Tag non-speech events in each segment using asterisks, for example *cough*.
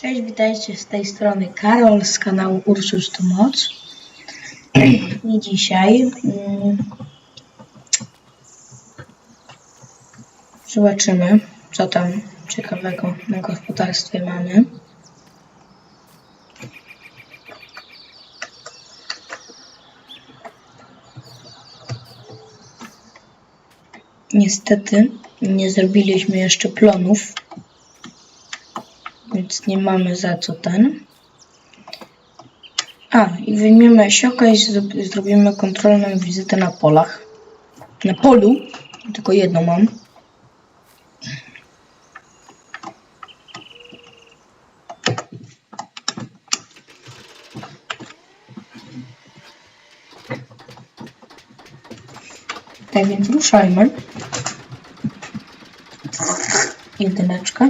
Cześć, witajcie z tej strony Karol z kanału Ursus to Moc. I dzisiaj mm, zobaczymy, co tam ciekawego na gospodarstwie mamy. Niestety nie zrobiliśmy jeszcze plonów, więc nie mamy za co ten. A, i wyjmiemy sioka i zro- zrobimy kontrolną wizytę na polach. Na polu, tylko jedno mam. Tak więc ruszajmy. Jedyneczka.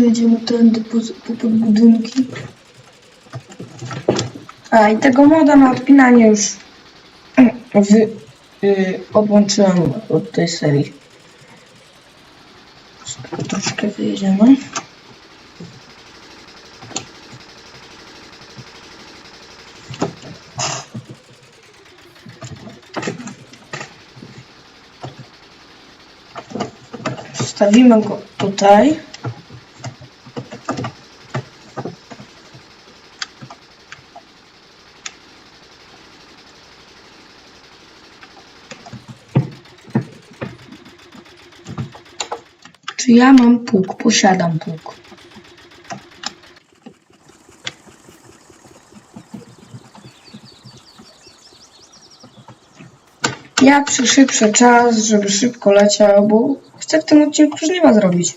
Pojedziemy tędy po, po budynki. A i tego moda na odpinanie już *clears throat* wy, y, odłączyłem od tej serii. Troszkę wyjedziemy. Wstawimy go tutaj. Czy ja mam pług? Posiadam pług. Ja przyszybszę czas, żeby szybko leciał, bo chcę w tym odcinku żniwa zrobić.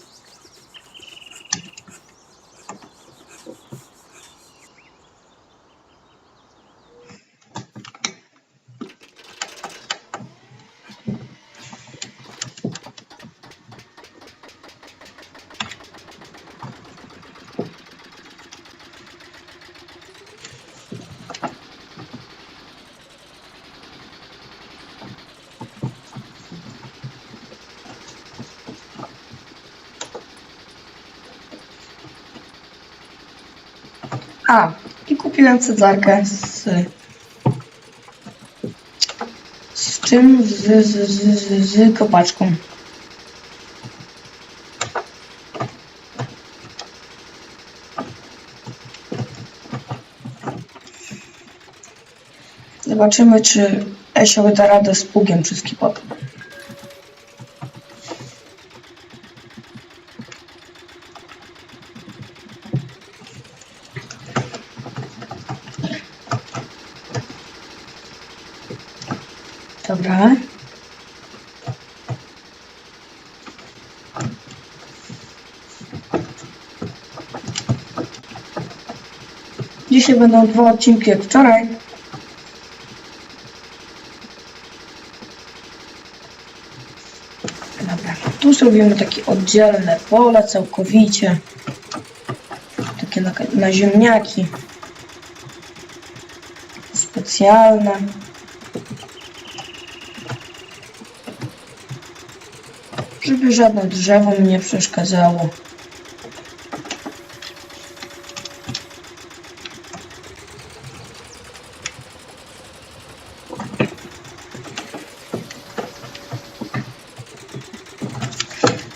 A, i kupiłem cedzarkę z... Z czym? Z, z, z, z, z kopaczką. Zobaczymy, czy Esio da radę z pługiem przez kipot. Dobra. Dzisiaj będą dwa odcinki jak wczoraj. Dobra, tu zrobimy takie oddzielne pole całkowicie. Takie na, na ziemniaki. Specjalne. Żadne drzewo mi nie przeszkadzało.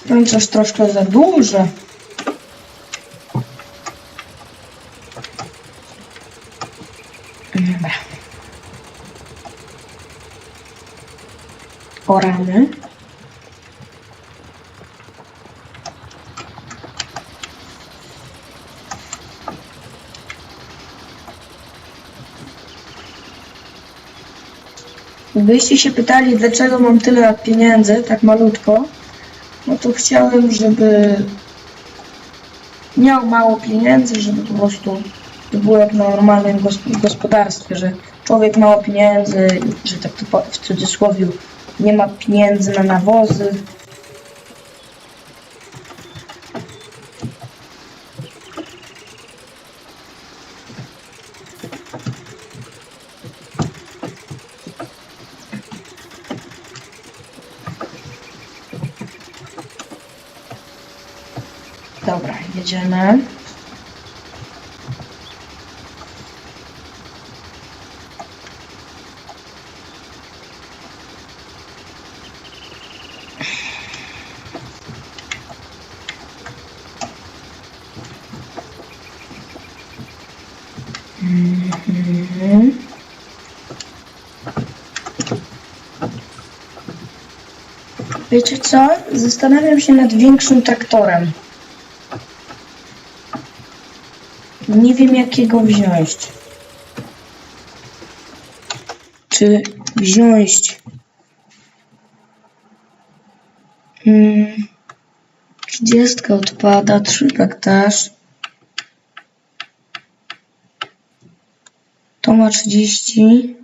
No i coś troszkę za duże. Dobra. Oramy. Gdybyście się pytali, dlaczego mam tyle pieniędzy, tak malutko, no to chciałem, żeby miał mało pieniędzy, żeby po prostu to było jak na normalnym gos- gospodarstwie, że człowiek mało pieniędzy, że tak to w cudzysłowie nie ma pieniędzy na nawozy, Dobra, jedziemy. Mhm. Wiecie co? Zastanawiam się nad większym traktorem. Nie wiem jakiego wziąć. Czy wziąć mm, 30 odpada, 3 też. To ma 30.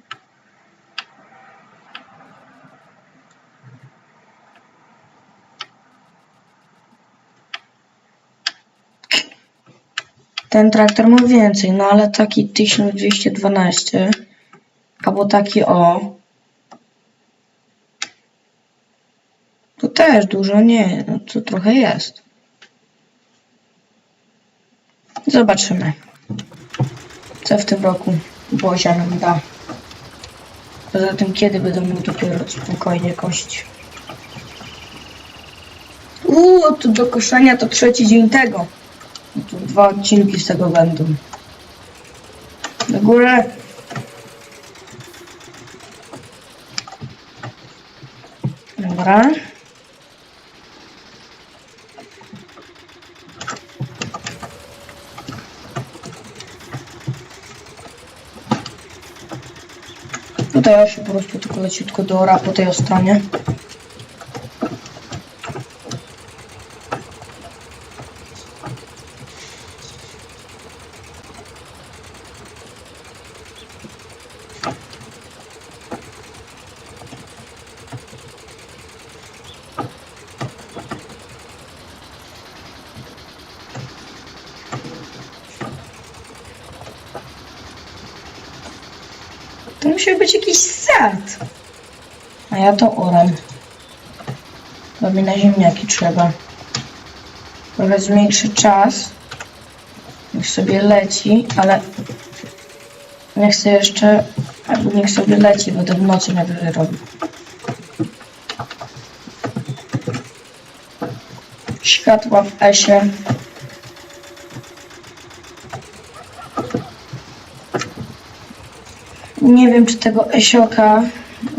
Ten traktor ma więcej, no ale taki 1212 albo taki o to też dużo nie, no to trochę jest. Zobaczymy, co w tym roku Bozia nam da. Poza tym, kiedy będę mógł dopiero spokojnie kosić. Uuu, tu do koszenia to trzeci dzień tego. No dwa odcinki z tego będą. Do. Dobra. Tutaj ja się po prostu tylko leciutko doora po tej. To musiał być jakiś sad. A ja to oram. Bo mi na ziemniaki trzeba. Trochę zmniejszy czas. Niech sobie leci, ale nie chcę jeszcze, niech sobie leci, bo to w nocy nie wyrobi. Światła w esie. Nie wiem, czy tego esioka,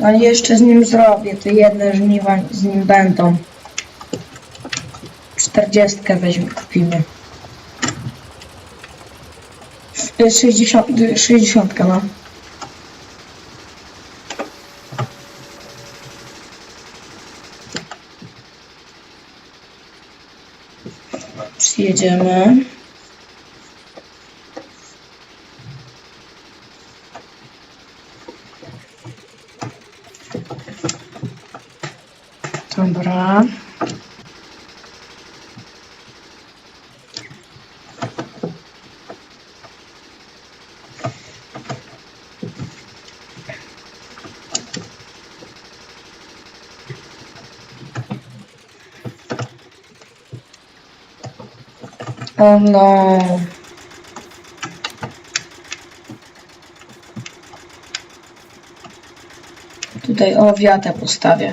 ale jeszcze z nim zrobię. To jedne żniwa z nim będą. 40 weźmy, kupimy. Y, 60, y, 60 no. Przyjedziemy. Dobra. O no. Tutaj o wiatę postawię.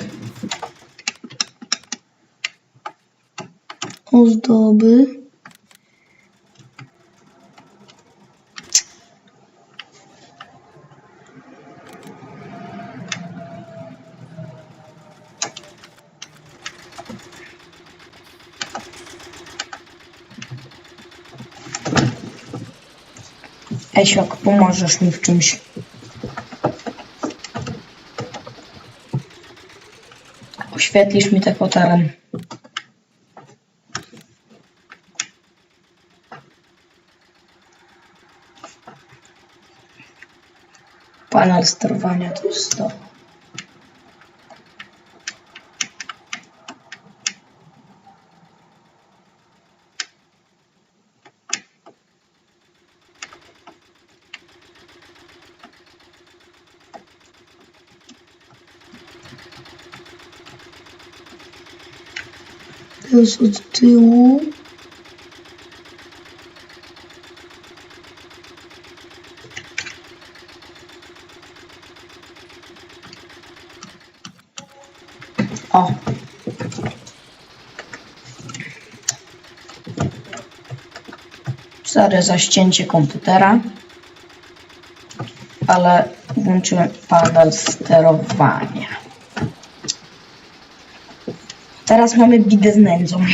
Ozdoby. Esiok, pomożesz mi w czymś. Oświetlisz mi tak teren. Panel sterowania to jest to. Od tyłu. O. Sorry za ścięcie komputera. Ale włączyłem panel sterowania. Teraz mamy bidę z nędzą.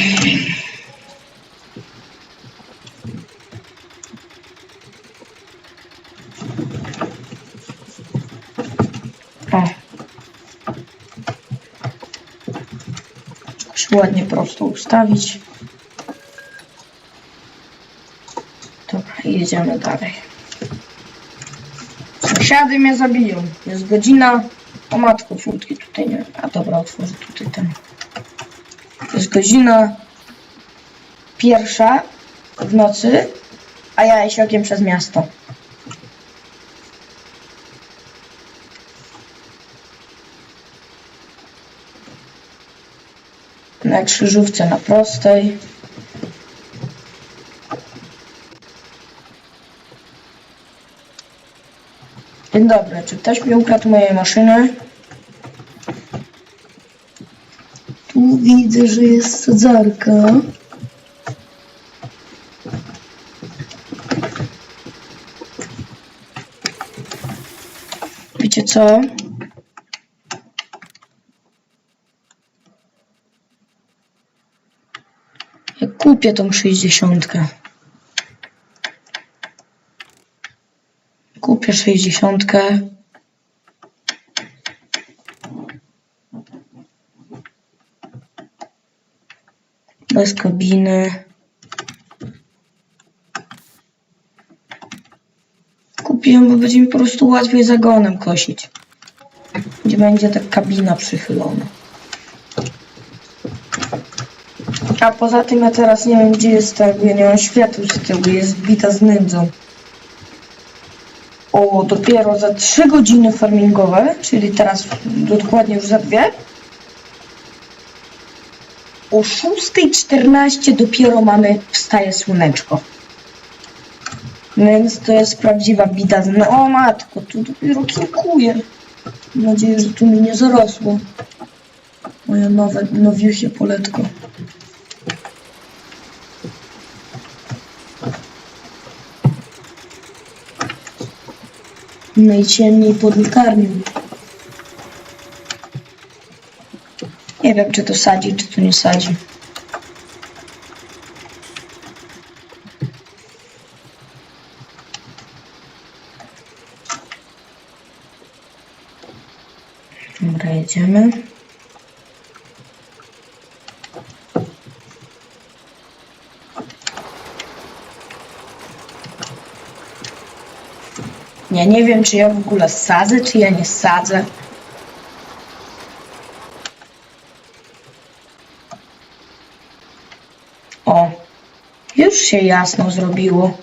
Ładnie prosto ustawić. Dobra, jedziemy dalej. Sąsiady mnie zabiją. Jest godzina. O matko, furtki tutaj nie. A dobra, otworzę tutaj ten. Jest godzina pierwsza w nocy, a ja jeźdź okiem przez miasto. Na krzyżówce na prostej. Dzień dobry, czy ktoś mi ukradł moje maszyny? Tu widzę, że jest sadzarka. Wiecie co? Ja kupię tą 60. Kupię 60. Bez kabiny. Kupiłem, bo będzie mi po prostu łatwiej zagonem kosić. Gdzie będzie ta kabina przychylona. A poza tym ja teraz nie wiem gdzie jest ta, bo ja nie mam światła z tyłu, jest bita z nędzą. O, dopiero za 3 godziny farmingowe, czyli teraz dokładnie już za dwie. O 6.14 dopiero mamy, wstaje słoneczko. Więc to jest prawdziwa bita z... O matko, tu dopiero kiełkuje. Mam nadzieję, że tu mi nie zarosło. Moje nowe, nowiusie poletko. Najciemniej pod piekarnią. Nie wiem, czy to sadzi, czy to nie sadzi. Dobra, jedziemy. Ja nie wiem, czy ja w ogóle sadzę, czy ja nie sadzę. O, już się jasno zrobiło.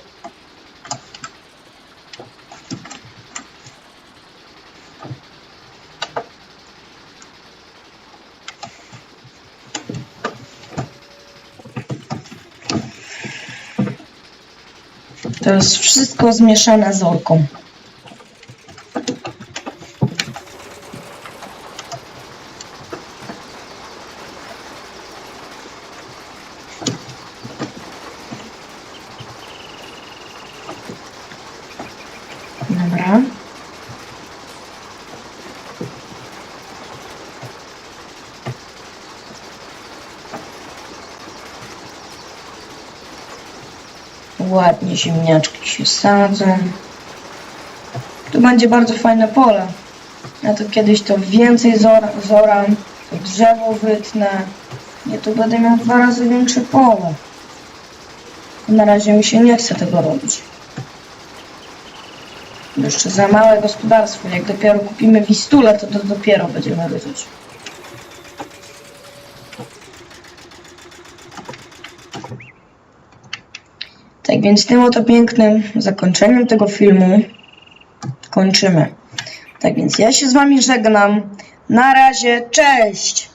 To jest wszystko zmieszane z orką. Dobra. Ładnie ziemniaczki się sadzą. Tu będzie bardzo fajne pole. Ja to kiedyś to więcej zora, zoram, drzewo wytnę. Ja tu będę miał dwa razy większe pole. Na razie mi się nie chce tego robić. Jeszcze za małe gospodarstwo. Jak dopiero kupimy wistulę, to, to dopiero będziemy wiedzieć. Więc tym oto pięknym zakończeniem tego filmu kończymy. Tak więc ja się z wami żegnam. Na razie, cześć!